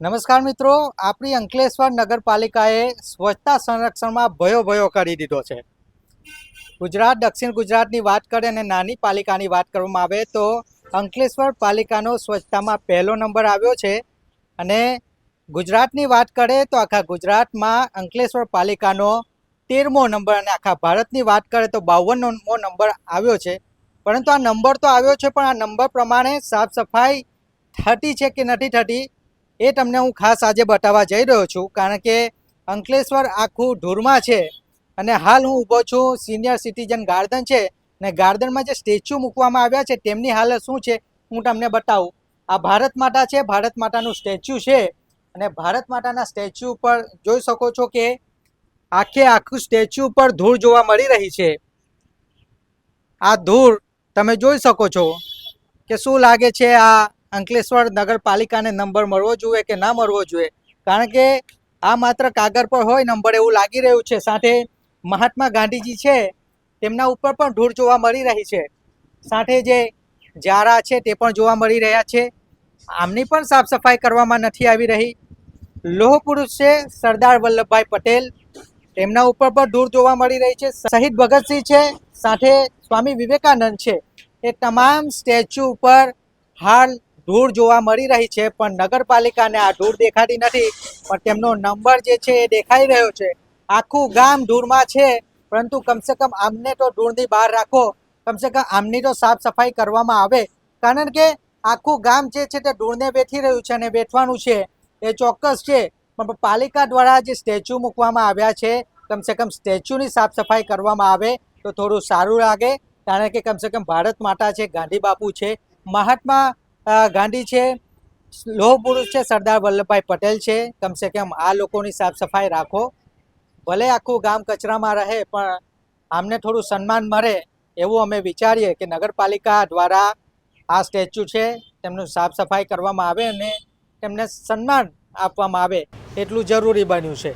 નમસ્કાર મિત્રો, આપણી અંકલેશ્વર નગરપાલિકાએ સ્વચ્છતા સંરક્ષણમાં ભયો ભયો કરી દીધો છે. ગુજરાત, દક્ષિણ ગુજરાતની વાત કરીએ અને નાની પાલિકાની વાત કરવામાં આવે તો અંકલેશ્વર પાલિકાનો સ્વચ્છતામાં પહેલો નંબર આવ્યો છે. અને ગુજરાતની વાત કરીએ તો આખા ગુજરાતમાં અંકલેશ્વર પાલિકાનો તેરમો નંબર અને આખા ભારતની વાત કરીએ તો બાવનમો નંબર આવ્યો છે. પરંતુ આ નંબર તો આવ્યો છે, પણ આ નંબર પ્રમાણે સાફ સફાઈ થતી છે કે નથી થતી એ તમને હું ખાસ આજે બતાવવા જઈ રહ્યો છું, કારણ કે અંકલેશ્વર આખું ધૂળમાં છે અને હાલ હું ઊભો છું સિનિયર સિટીઝન ગાર્ડન છે ને ગાર્ડનમાં જે સ્ટેચ્યુ મૂકવામાં આવ્યા છે તેમની હાલત શું છે હું તમને બતાવું. આ ભારત માતા છે, ભારત માતાનું સ્ટેચ્યુ છે અને ભારત માતાના સ્ટેચ્યુ ઉપર જોઈ શકો છો કે આખે આખું સ્ટેચ્યુ ઉપર ધૂળ જોવા મળી રહી છે. આ ધૂળ તમે જોઈ શકો છો કે શું લાગે છે આ અંકલેશ્વર નગરપાલિકાને નંબર મળવો જોઈએ કે ના મળવો જોઈએ? કારણ કે આ માત્ર કાગળ પર હોય નંબર, એવું લાગી રહ્યું છે. સાથે મહાત્મા ગાંધીજી છે, તેમના ઉપર પણ ધૂળ જોવા મળી રહી છે. સાથે જે જારા છે, તે પણ જોવા મળી રહ્યા છે. આમની પણ સાફ સફાઈ કરવામાં નથી આવી રહી. લોહ પુરુષ છે, સરદાર વલ્લભભાઈ પટેલ. તેમના ઉપર પણ ધૂળ જોવા મળી રહી છે. શહીદ ભગતસિંહ છે, સાથે સ્વામી વિવેકાનંદ છે. એ તમામ સ્ટેચ્યુ ઉપર હાલ ધૂળ જોવા મળી રહી છે, પણ નગરપાલિકાને આ ધૂળ દેખાતી નથી. પણ તેમનો નંબર જે છે એ દેખાઈ રહ્યો છે. આખું ગામ ધૂળમાં છે, પરંતુ કમસે કમ આમને તો ધૂળની બહાર રાખો. કમસે કમ આમની તો સાફ સફાઈ કરવામાં આવે. કારણ કે આખું ગામ જે છે તે ધૂળને બેઠી રહ્યું છે અને વેઠવાનું છે. એ ચોક્કસ છે. પણ પાલિકા દ્વારા જે સ્ટેચ્યુ મૂકવામાં આવ્યા છે, કમસે કમ સ્ટેચ્યુની સાફ સફાઈ કરવામાં આવે તો થોડું સારું લાગે. કારણ કે કમસે કમ ભારત માતા છે, ગાંધી બાપુ છે. મહાત્મા ગાંધી છે લોહ પુરુષ છે, સરદાર વલ્લભભાઈ પટેલ છે. કમસે કમ આ લોકોની સાફ સફાઈ રાખો. ભલે આખું ગામ કચરામાં રહે, પણ આમને થોડું સન્માન મળે એવું અમે વિચારીએ કે નગરપાલિકા દ્વારા આ સ્ટેચ્યુ છે, તેમનું સાફ સફાઈ કરવામાં આવે અને તેમને સન્માન આપવામાં આવે. એટલું જરૂરી બન્યું છે.